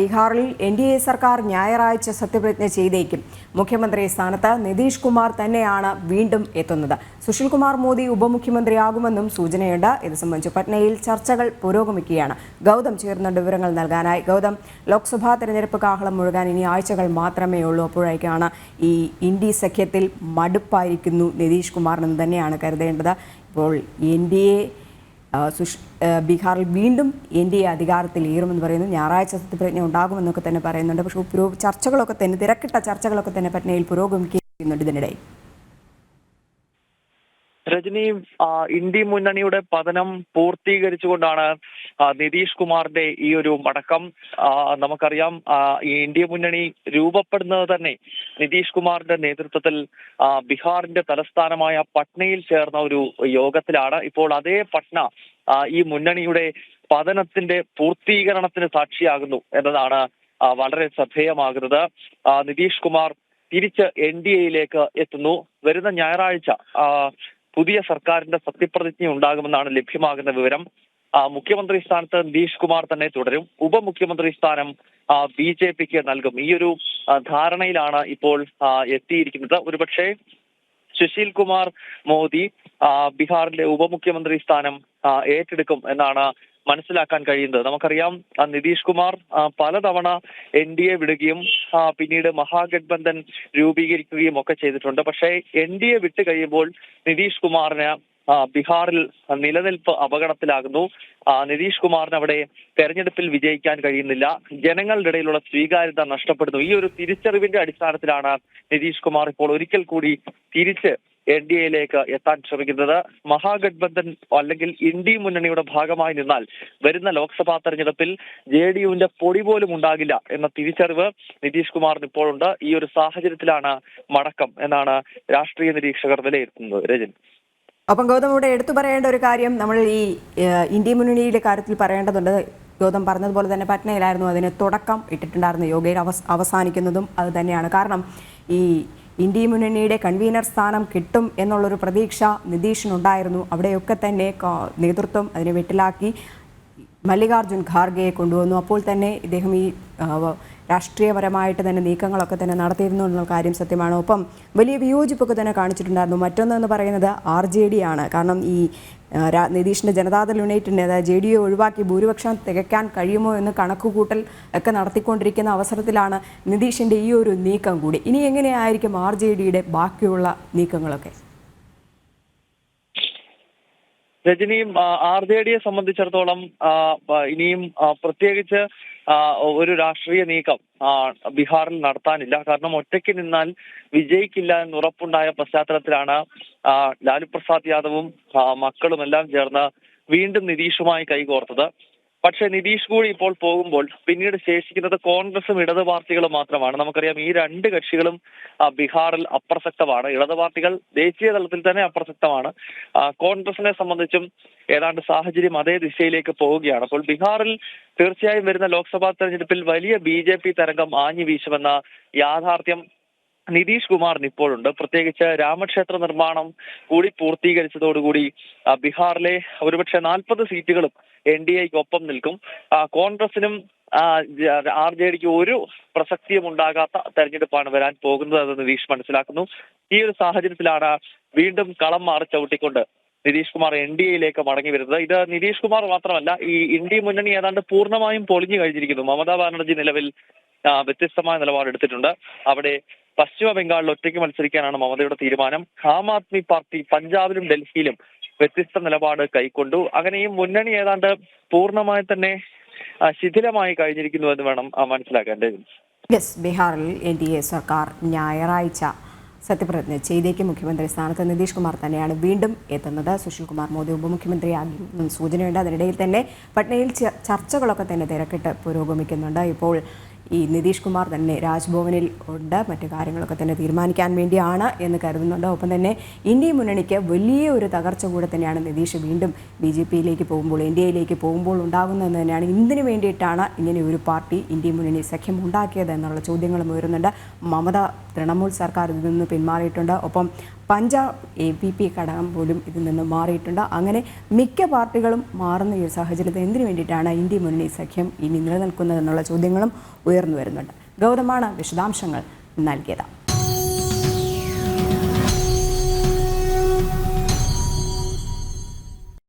ബീഹാറിൽ N D A സർക്കാർ ഞായറാഴ്ച സത്യപ്രതിജ്ഞ ചെയ്തേക്കും. മുഖ്യമന്ത്രി സ്ഥാനത്ത് നിതീഷ് കുമാർ തന്നെയാണ് വീണ്ടും എത്തുന്നത്. സുശീൽ കുമാർ മോദി ഉപമുഖ്യമന്ത്രിയാകുമെന്നും സൂചനയുണ്ട്. ഇത് സംബന്ധിച്ച് പട്നയിൽ ചർച്ചകൾ പുരോഗമിക്കുകയാണ്. ഗൗതം ചേർന്ന വിവരങ്ങൾ നൽകാനായി. ഗൗതം ലോക്സഭാ തെരഞ്ഞെടുപ്പ് കാഹളം മുഴുകാൻ ഇനി ആഴ്ചകൾ മാത്രമേ ഉള്ളൂ. അപ്പോഴേക്കാണ് ഈ ഇന്ത്യ സഖ്യത്തിൽ മടുപ്പായിരിക്കുന്നു നിതീഷ് കുമാറിനെന്ന് തന്നെയാണ് കരുതേണ്ടത്. ഇപ്പോൾ എൻ ഡി എ സുഷ് ബീഹാറിൽ വീണ്ടും എൻ ഡി എ അധികാരത്തിൽ ഏറുമെന്ന് പറയുന്നു. ഞായറാഴ്ച സത്യപ്രതിജ്ഞ ഉണ്ടാകുമെന്നൊക്കെ തന്നെ പറയുന്നുണ്ട്. പക്ഷേ ചർച്ചകളൊക്കെ തന്നെ തിരക്കിട്ട ചർച്ചകളൊക്കെ തന്നെ പട്നയിൽ പുരോഗമിക്കുന്നുണ്ട് ഇതിനിടയിൽ. രജനി ഇന്ത്യ മുന്നണിയുടെ പതനം പൂർത്തീകരിച്ചുകൊണ്ടാണ് നിതീഷ് കുമാറിന്റെ ഈ ഒരു മടക്കം. നമുക്കറിയാം ഈ ഇന്ത്യ മുന്നണി രൂപപ്പെടുന്നത് തന്നെ നിതീഷ് കുമാറിന്റെ നേതൃത്വത്തിൽ ബീഹാറിന്റെ തലസ്ഥാനമായ പട്നയിൽ ചേർന്ന ഒരു യോഗത്തിലാണ്. ഇപ്പോൾ അതേ പട്ന ഈ മുന്നണിയുടെ പതനത്തിന്റെ പൂർത്തീകരണത്തിന് സാക്ഷിയാകുന്നു എന്നതാണ് വളരെ ശ്രദ്ധേയമാകുന്നത്. നിതീഷ് കുമാർ തിരിച്ച് എൻ ഡി എയിലേക്ക് എത്തുന്നു. വരുന്ന ഞായറാഴ്ച പുതിയ സർക്കാരിന്റെ സത്യപ്രതിജ്ഞ ഉണ്ടാകുമെന്നാണ് ലഭ്യമാകുന്ന വിവരം. മുഖ്യമന്ത്രി സ്ഥാനത്ത് നിതീഷ് കുമാർ തന്നെ തുടരും. ഉപമുഖ്യമന്ത്രി സ്ഥാനം ബി ജെ പിക്ക് നൽകും. ഈ ഒരു ധാരണയിലാണ് ഇപ്പോൾ എത്തിയിരിക്കുന്നത്. ഒരുപക്ഷെ സുശീൽ കുമാർ മോദി ബീഹാറിലെ ഉപമുഖ്യമന്ത്രി സ്ഥാനം ഏറ്റെടുക്കും എന്നാണ് മനസ്സിലാക്കാൻ കഴിയുന്നത്. നമുക്കറിയാം നിതീഷ് കുമാർ പലതവണ എൻ ഡി എ വിടുകയും പിന്നീട് മഹാഗഡ്ബന്ധൻ രൂപീകരിക്കുകയും ഒക്കെ ചെയ്തിട്ടുണ്ട്. പക്ഷേ എൻ ഡി എ വിട്ട് കഴിയുമ്പോൾ നിതീഷ് കുമാറിന് ബീഹാറിൽ നിലനിൽപ്പ് അപകടത്തിലാകുന്നു. നിതീഷ് കുമാറിന് അവിടെ തെരഞ്ഞെടുപ്പിൽ വിജയിക്കാൻ കഴിയുന്നില്ല. ജനങ്ങളുടെ ഇടയിലുള്ള സ്വീകാര്യത നഷ്ടപ്പെടുന്നു. ഈ ഒരു തിരിച്ചറിവിന്റെ അടിസ്ഥാനത്തിലാണ് നിതീഷ് കുമാർ ഇപ്പോൾ ഒരിക്കൽ കൂടി തിരിച്ച് എൻ ഡി എയിലേക്ക് എത്താൻ ശ്രമിക്കുന്നത്. മഹാഗഡ്ബന്ധൻ അല്ലെങ്കിൽ ഇന്ത്യ മുന്നണിയുടെ ഭാഗമായി നിന്നാൽ വരുന്ന ലോക്സഭാ തെരഞ്ഞെടുപ്പിൽ ജെ ഡി യുവിന്റെ പൊടി പോലും ഉണ്ടാകില്ല എന്ന തിരിച്ചറിവ് നിതീഷ് കുമാറിന് ഇപ്പോഴുണ്ട്. ഈ ഒരു സാഹചര്യത്തിലാണ് മടക്കം എന്നാണ് രാഷ്ട്രീയ നിരീക്ഷകർ വിലയിരുത്തുന്നത്. രജൻ. അപ്പം ഗൗതം ഇവിടെ എടുത്തു പറയേണ്ട ഒരു കാര്യം നമ്മൾ ഈ ഇന്ത്യ മുന്നണിയുടെ കാര്യത്തിൽ പറയേണ്ടതുണ്ട്. ഗൗതം പറഞ്ഞതുപോലെ തന്നെ പട്നയിലായിരുന്നു അതിന് തുടക്കം ഇട്ടിട്ടുണ്ടായിരുന്ന യോഗയിൽ അവസാനിക്കുന്നതും അത് തന്നെയാണ്. കാരണം ഈ ഇന്ത്യ മുന്നണിയുടെ കൺവീനർ സ്ഥാനം കിട്ടും എന്നുള്ളൊരു പ്രതീക്ഷ നിതീഷിനുണ്ടായിരുന്നു. അവിടെയൊക്കെ തന്നെ നേതൃത്വം അതിനെ വെട്ടിലാക്കി. മല്ലികാർജുൻ ഖാർഗെയെ കൊണ്ടുവന്നു. അപ്പോൾ തന്നെ ഇദ്ദേഹം ഈ രാഷ്ട്രീയപരമായിട്ട് തന്നെ നീക്കങ്ങളൊക്കെ തന്നെ നടത്തിയിരുന്നു എന്നുള്ള കാര്യം സത്യമാണ്. ഒപ്പം വലിയ വിയോജിപ്പൊക്കെ തന്നെ കാണിച്ചിട്ടുണ്ടായിരുന്നു. മറ്റൊന്ന് എന്ന് പറയുന്നത് ആർ ജെ ഡി ആണ്. കാരണം ഈ നിതീഷിന്റെ ജനതാദൾ യുണൈറ്റിന്റെ അതായത് ജെ ഡി യു ഒഴിവാക്കി ഭൂരിപക്ഷം തികയ്ക്കാൻ കഴിയുമോ എന്ന് കണക്കുകൂട്ടൽ ഒക്കെ നടത്തിക്കൊണ്ടിരിക്കുന്ന അവസരത്തിലാണ് നിതീഷിന്റെ ഈ ഒരു നീക്കം കൂടി. ഇനി എങ്ങനെയായിരിക്കും ആർ ജെ ഡിയുടെ ബാക്കിയുള്ള നീക്കങ്ങളൊക്കെ? രജനിയും ആർ ജെ ഡിയെ സംബന്ധിച്ചിടത്തോളം ഇനിയും പ്രത്യേകിച്ച് ഒരു രാഷ്ട്രീയ നീക്കം ബീഹാറിൽ നടത്താനില്ല. കാരണം ഒറ്റയ്ക്ക് നിന്നാൽ വിജയിക്കില്ല എന്ന് ഉറപ്പുണ്ടായ പശ്ചാത്തലത്തിലാണ് ലാലു പ്രസാദ് യാദവും മക്കളും എല്ലാം ചേർന്ന് വീണ്ടും നിതീഷുമായി കൈകോർത്തത്. പക്ഷെ നിതീഷ് കൂടി ഇപ്പോൾ പോകുമ്പോൾ പിന്നീട് ശേഷിക്കുന്നത് കോൺഗ്രസും ഇടതു പാർട്ടികളും മാത്രമാണ്. നമുക്കറിയാം ഈ രണ്ട് കക്ഷികളും ബീഹാറിൽ അപ്രസക്തമാണ്. ഇടതു പാർട്ടികൾ ദേശീയ തലത്തിൽ തന്നെ അപ്രസക്തമാണ്. കോൺഗ്രസിനെ സംബന്ധിച്ചും ഏതാണ്ട് സാഹചര്യം അതേ ദിശയിലേക്ക് പോവുകയാണ് അപ്പോൾ ബീഹാറിൽ തീർച്ചയായും വരുന്ന ലോക്സഭാ തെരഞ്ഞെടുപ്പിൽ വലിയ ബി ജെ പി തരംഗം ആഞ്ഞു വീശുമെന്ന യാഥാർത്ഥ്യം നിതീഷ് കുമാറിന് ഇപ്പോഴുണ്ട്. പ്രത്യേകിച്ച് രാമക്ഷേത്ര നിർമ്മാണം കൂടി പൂർത്തീകരിച്ചതോടുകൂടി ബീഹാറിലെ ഒരുപക്ഷെ നാൽപ്പത് സീറ്റുകളും എൻ ഡി എക്ക് ഒപ്പം നിൽക്കും. കോൺഗ്രസിനും ആർ ജെ ഡിക്ക് ഒരു പ്രസക്തിയും ഉണ്ടാകാത്ത തെരഞ്ഞെടുപ്പാണ് വരാൻ പോകുന്നത് എന്ന് നിതീഷ് മനസ്സിലാക്കുന്നു. ഈ ഒരു സാഹചര്യത്തിലാണ് വീണ്ടും കളം മാറി ചവിട്ടിക്കൊണ്ട് നിതീഷ് കുമാർ എൻ ഡി എയിലേക്ക് മടങ്ങി വരുന്നത്. ഇത് നിതീഷ് കുമാർ മാത്രമല്ല ഈ ഇന്ത്യ മുന്നണി ഏതാണ്ട് പൂർണമായും പൊളിഞ്ഞു കഴിഞ്ഞിരിക്കുന്നു. മമതാ ബാനർജി നിലവിൽ വ്യത്യസ്തമായ നിലപാടെടുത്തിട്ടുണ്ട് അവിടെ പശ്ചിമ ബംഗാളിൽ ഒറ്റയ്ക്ക് മത്സരിക്കാനാണ് മമതയുടെ തീരുമാനം. ആം ആദ്മി പാർട്ടി പഞ്ചാബിലും ഡൽഹിയിലും വ്യത്യസ്ത നിലപാട് കൈക്കൊണ്ടു. അങ്ങനെ ഈ മുന്നണി ഏതാണ്ട് പൂർണമായി തന്നെ ശിഥിലമായി കഴിഞ്ഞിരിക്കുന്നു എന്ന് വേണം മനസ്സിലാക്കേണ്ടത്. യെസ് ബീഹാറിൽ എൻ ഡി എ സർക്കാർ ഞായറാഴ്ച സത്യപ്രതിജ്ഞ ചെയ്തേക്ക്. മുഖ്യമന്ത്രി സ്ഥാനത്ത് നിതീഷ് കുമാർ തന്നെയാണ് വീണ്ടും എത്തുന്നത്. സുശീൽ കുമാർ മോദി ഉപമുഖ്യമന്ത്രിയാകും സൂചനയുണ്ട്. അതിനിടയിൽ തന്നെ പട്നയിൽ ചർച്ചകളൊക്കെ തന്നെ തിരക്കിട്ട് പുരോഗമിക്കുന്നുണ്ട്. ഇപ്പോൾ ഈ നിതീഷ് കുമാർ തന്നെ രാജ്ഭവനിൽ ഉണ്ട്. മറ്റു കാര്യങ്ങളൊക്കെ തന്നെ തീരുമാനിക്കാൻ വേണ്ടിയാണ് എന്ന് കരുതുന്നുണ്ട്. ഒപ്പം തന്നെ ഇന്ത്യ മുന്നണിക്ക് വലിയ ഒരു തകർച്ച കൂടെ തന്നെയാണ് നിതീഷ് വീണ്ടും ബി ജെ പിയിലേക്ക് പോകുമ്പോൾ ഇന്ത്യയിലേക്ക് പോകുമ്പോൾ ഉണ്ടാകുന്നതെന്ന് തന്നെയാണ്. എന്തിനു വേണ്ടിയിട്ടാണ് ഇങ്ങനെ ഒരു പാർട്ടി ഇന്ത്യ മുന്നണി സഖ്യം ഉണ്ടാക്കിയത് എന്നുള്ള ചോദ്യങ്ങളും ഉയരുന്നുണ്ട്. മമത തൃണമൂൽ സർക്കാർ ഇതിൽ നിന്ന് പിന്മാറിയിട്ടുണ്ട്. ഒപ്പം പഞ്ചാബ് എ പി പി ഘടകം പോലും ഇതിൽ നിന്ന് മാറിയിട്ടുണ്ട്. അങ്ങനെ മിക്ക പാർട്ടികളും മാറുന്ന ഈ ഒരു സാഹചര്യത്തിൽ എന്തിനു വേണ്ടിയിട്ടാണ് ഇന്ത്യ മുന്നണി സഖ്യം ഇനി നിലനിൽക്കുന്നതെന്നുള്ള ചോദ്യങ്ങളും ഉയർന്നു വരുന്നുണ്ട്. ഗൗതമാണ് വിശദാംശങ്ങൾ നൽകിയത്.